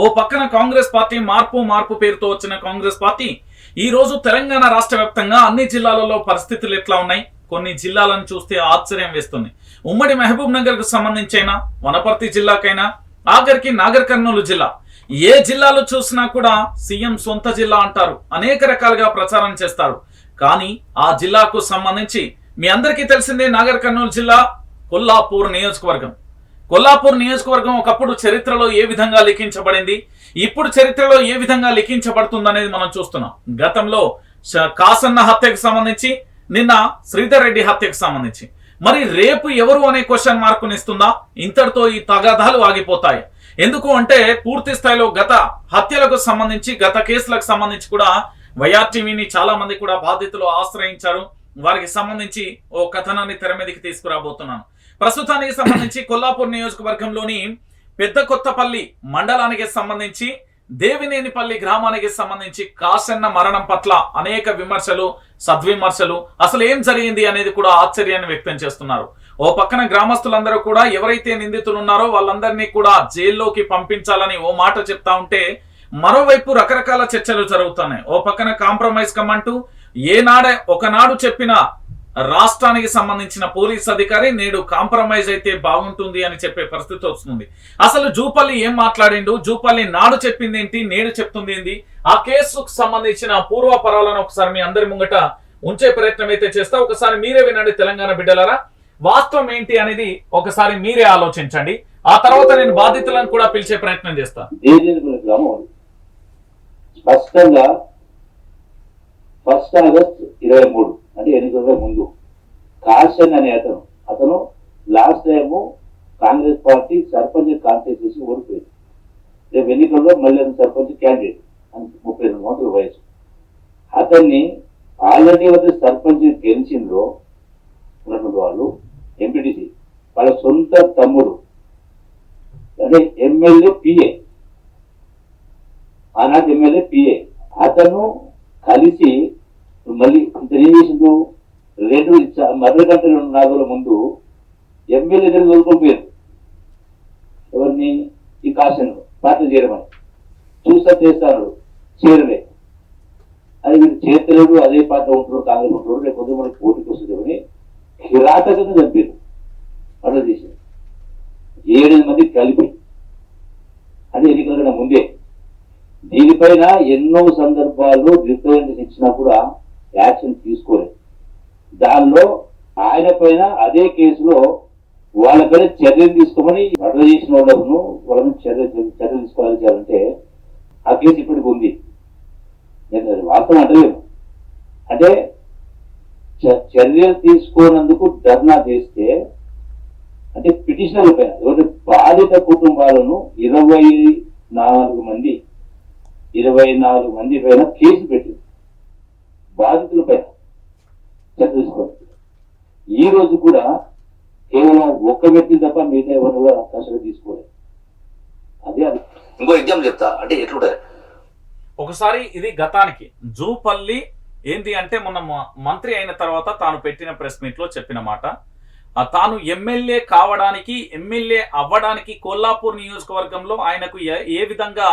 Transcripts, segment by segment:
ఓ పక్కన కాంగ్రెస్ పార్టీ మార్పు మార్పు పేరుతో వచ్చిన కాంగ్రెస్ పార్టీ ఈ రోజు తెలంగాణ రాష్ట్ర వ్యాప్తంగా అన్ని జిల్లాలలో పరిస్థితులు ఎట్లా ఉన్నాయి? కొన్ని జిల్లాలను చూస్తే ఆశ్చర్యం వేస్తుంది. ఉమ్మడి మహబూబ్ నగర్కు సంబంధించైనా వనపర్తి జిల్లాకైనా ఆఖరికి నాగర్ కర్నూలు జిల్లా. ఏ జిల్లాలో చూసినా కూడా సీఎం సొంత జిల్లా అంటారు. అనేక రకాలుగా ప్రచారం చేస్తారు. కానీ ఆ జిల్లాకు సంబంధించి మీ అందరికీ తెలిసిందే నాగర్ కర్నూలు జిల్లా కొల్లాపూర్ నియోజకవర్గం. కొల్లాపూర్ నియోజకవర్గం ఒకప్పుడు చరిత్రలో ఏ విధంగా లిఖించబడింది? ఇప్పుడు చరిత్రలో ఏ విధంగా లిఖించబడుతుందనేది మనం చూస్తున్నాం. గతంలో కాసన్న హత్యకు సంబంధించి నిన్న శ్రీధర్ రెడ్డి హత్యకు సంబంధించి. మరి రేపు ఎవరు అనే క్వశ్చన్ మార్కుని ఇస్తుందా? ఇంతటితో ఈ తగాదాలు ఆగిపోతాయి. ఎందుకు అంటే పూర్తి స్థాయిలో గత హత్యలకు సంబంధించి గత కేసులకు సంబంధించి కూడా వైఆర్టీవీని చాలా మంది కూడా బాధితులు ఆశ్రయించారు. వారికి సంబంధించి ఓ కథనాన్ని తెర మీదకి తీసుకురాబోతున్నాను. ప్రస్తుతానికి సంబంధించి కొల్లాపూర్ నియోజకవర్గంలోని పెద్ద కొత్తపల్లి మండలానికి సంబంధించి దేవినేనిపల్లి గ్రామానికి సంబంధించి కాసన్న మరణం పట్ల అనేక విమర్శలు సద్విమర్శలు. అసలు ఏం జరిగింది అనేది కూడా ఆశ్చర్యాన్ని వ్యక్తం చేస్తున్నారు. ఓ పక్కన గ్రామస్తులందరూ కూడా ఎవరైతే నిందితులు ఉన్నారో వాళ్ళందరినీ కూడా జైల్లోకి పంపించాలని ఓ మాట చెప్తా ఉంటే మరోవైపు రకరకాల చర్చలు జరుగుతున్నాయి. ఓ పక్కన కాంప్రమైజ్ కమ్మంటూ ఏనాడే ఒకనాడు చెప్పిన రాష్ట్రానికి సంబంధించిన పోలీస్ అధికారి నేడు కాంప్రమైజ్ అయితే బాగుంటుంది అని చెప్పే పరిస్థితి వస్తుంది. అసలు జూపల్లి ఏం మాట్లాడిండు? జూపల్లి నాడు చెప్పింది ఏంటి నేడు చెప్తుంది ఏంటి ఆ కేసుకు సంబంధించిన పూర్వపరాలను ఒకసారి మీ అందరి ముంగట ఉంచే ప్రయత్నం అయితే చేస్తా. ఒకసారి మీరే వినండి తెలంగాణ బిడ్డలారా. వాస్తవం ఏంటి అనేది ఒకసారి మీరే ఆలోచించండి. ఆ తర్వాత నేను బాధితులను కూడా పిలిచే ప్రయత్నం చేస్తా. స్పష్టంగా ఫస్ట్ ఆగస్ట్ ఇరవై మూడు. అంటే ఎన్నికల ముందు. కాశన్ అనే అతను అతను last time Congress party sarpanch contest చేసి ఓడిపోయింది. రేపు ఎన్నికల్లో మళ్ళీ అతను సర్పంచ్ క్యాండిడేట్ అని ముప్పై రెండు సంవత్సరాల వయసు. అతన్ని ఆల్రెడీ వద్ద సర్పంచ్ గెలిచిందో ఉన్నటువంటి వాళ్ళు ఎంపీటీసీ వాళ్ళ సొంత తమ్ముడు అంటే ఎమ్మెల్యే పిఏ ఆనాటి ఎమ్మెల్యే పిఏ అతను కలిసి మళ్ళీ ఇతను ఏం చేసిండు రెండు చ- మర్రి కంటే రెండు నాలుగు ముందు ఎమ్మెల్యే దగ్గర వదులుకోపోయారు ఎవరిని? ఈ కాశను పార్టీ చేరమని చూస్తా చేస్తారు చేరలే. అది మీరు చేతలేడు అదే పార్టీ ఉంటున్నాడు కాంగ్రెస్ ఉంటున్నాడు రేపు పొద్దున్న మనకి పోటీకి వస్తుంది అని కిరాతకంగా చంపారు. అట్లా చేశారు ఏడు మంది కలిపి. అది ఎన్నికల ముందే. దీనిపైన ఎన్నో సందర్భాల్లో రిప్రజెంటేషన్ ఇచ్చినా కూడా యాక్షన్ తీసుకోలేదు. దానిలో ఆయన పైన అదే కేసులో వాళ్ళపైన చర్యలు తీసుకోమని మర్డర్ చేసిన వాళ్ళను వాళ్ళని చర్య చర్యలు తీసుకోవాలంటే ఆ కేసు ఇప్పటికి ఉంది. నేను వాస్తవం అంటలేను. అంటే చ- చర్యలు తీసుకోనందుకు ధర్నా చేస్తే అంటే పిటిషనర్ పైన ఎవరి బాధిత కుటుంబాలను ఇరవై నాలుగు మంది ఇరవై నాలుగు మంది పైన కేసు పెట్టింది. బాధితుల పైన చర్య ఈ రోజు కూడా కేవలం ఒక్క వ్యక్తి తప్ప మిగతా ఎవరిని కూడా కష్టం తీసుకోలేదు. అదే అది. ఇంకో ఎగ్జాంపుల్ చెప్తా. అంటే ఎట్లుంటది ఒకసారి ఇది గతానికి. జూపల్లి ఏంటి అంటే మొన్న మంత్రి అయిన తర్వాత తాను పెట్టిన ప్రెస్ మీట్లో చెప్పిన మాట. ఆ తాను ఎమ్మెల్యే కావడానికి ఎమ్మెల్యే అవ్వడానికి కొల్లాపూర్ నియోజకవర్గంలో ఆయనకు ఏ విధంగా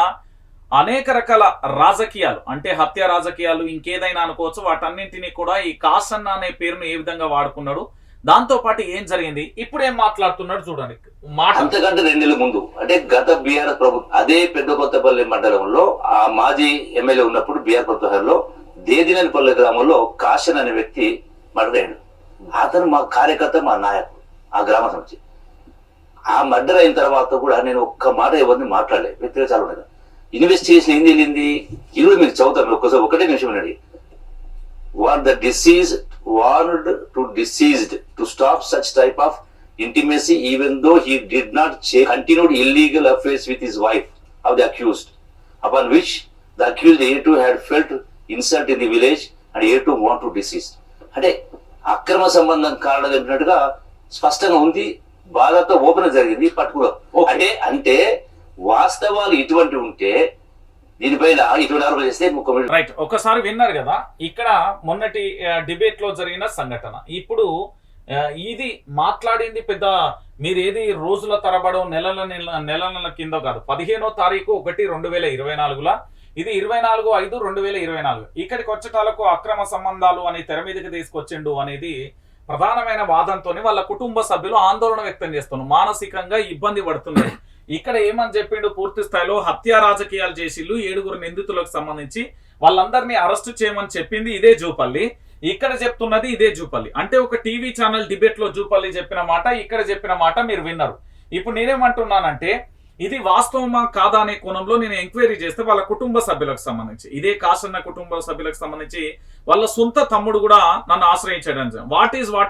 అనేక రకాల రాజకీయాలు అంటే హత్య రాజకీయాలు ఇంకేదైనా అనుకోవచ్చు. వాటన్నింటినీ కూడా ఈ కాసన్న అనే పేరును ఏ విధంగా వాడుకున్నాడు దాంతో పాటు ఏం జరిగింది ఇప్పుడు ఏం మాట్లాడుతున్నాడు చూడండి. మాట అంతకంటే నెలల ముందు అంటే గత బీఆర్ ప్రభుత్వం అదే పెద్ద కొత్తపల్లి మండలంలో ఆ మాజీ ఎమ్మెల్యే ఉన్నప్పుడు బీఆర్ ప్రభుత్వంలో దేదినేనిపల్లి గ్రామంలో కాశన్ అనే వ్యక్తి మర్డర్ అతను మా కార్యకర్త మా నాయకుడు ఆ గ్రామ సమితి. ఆ మర్డర్ అయిన తర్వాత కూడా నేను ఒక్క మాట ఎవరిని మాట్లాడలే వ్యక్తిగా చాలా ఉండదు ఇన్వెస్ట్ చేసిన ఏం తెలియంది ఇల్లు మీరు చదువుతారు ఒక్కసారి ఒకటే నిమిషం అండి what the deceased warned to deceased to stop such type of intimacy even though he did not చే continued illegal affairs with his wife of the accused upon which the accused A two had felt insult in the village and A two want to deceased అంటే అక్రమ సంబంధం కారణం చెప్పినట్టుగా స్పష్టంగా ఉంది. బాధతో open జరిగింది పట్టుకుని అంటే అంటే వాస్తవాలు ఇటువంటి ఉంటే దీనిపైన ఇటువంటి ఆరోపణ చేస్తే రైట్ ఒకసారి విన్నారు కదా ఇక్కడ మొన్నటి డిబేట్లో జరిగిన సంఘటన. ఇప్పుడు ఇది మాట్లాడింది పెద్ద మీరు ఏది రోజుల తరబడో నెలల నెల నెల కింద కాదు. పదిహేనో తారీఖు ఒకటి రెండు వేల ఇరవై నాలుగులా? ఇది ఇరవై నాలుగు ఐదు రెండు వేల ఇరవై నాలుగు. ఇక్కడికి వచ్చేటాలకు అక్రమ సంబంధాలు అని తెర మీదకి తీసుకొచ్చిండు అనేది ప్రధానమైన వాదంతో వాళ్ళ కుటుంబ సభ్యులు ఆందోళన వ్యక్తం చేస్తున్నారు. మానసికంగా ఇబ్బంది పడుతున్నారు. ఇక్కడ ఏమని చెప్పిండు? పూర్తి స్థాయిలో హత్య రాజకీయాలు చేసిళ్ళు ఏడుగురు నిందితులకు సంబంధించి వాళ్ళందరినీ అరెస్ట్ చేయమని చెప్పింది ఇదే జూపల్లి. ఇక్కడ చెప్తున్నది ఇదే జూపల్లి. అంటే ఒక టీవీ ఛానల్ డిబేట్లో జూపల్లి చెప్పిన మాట ఇక్కడ చెప్పిన మాట మీరు విన్నారు. ఇప్పుడు నేనేమంటున్నానంటే ఇది వాస్తవమా కాదా అనే కోణంలో నేను ఎంక్వైరీ చేస్తే వాళ్ళ కుటుంబ సభ్యులకు సంబంధించి ఇదే కాసన్న కుటుంబ సభ్యులకు సంబంధించి వాళ్ళ సొంత తమ్ముడు కూడా నన్ను ఆశ్రయించాడు వాట్ ఈజ్ వాట్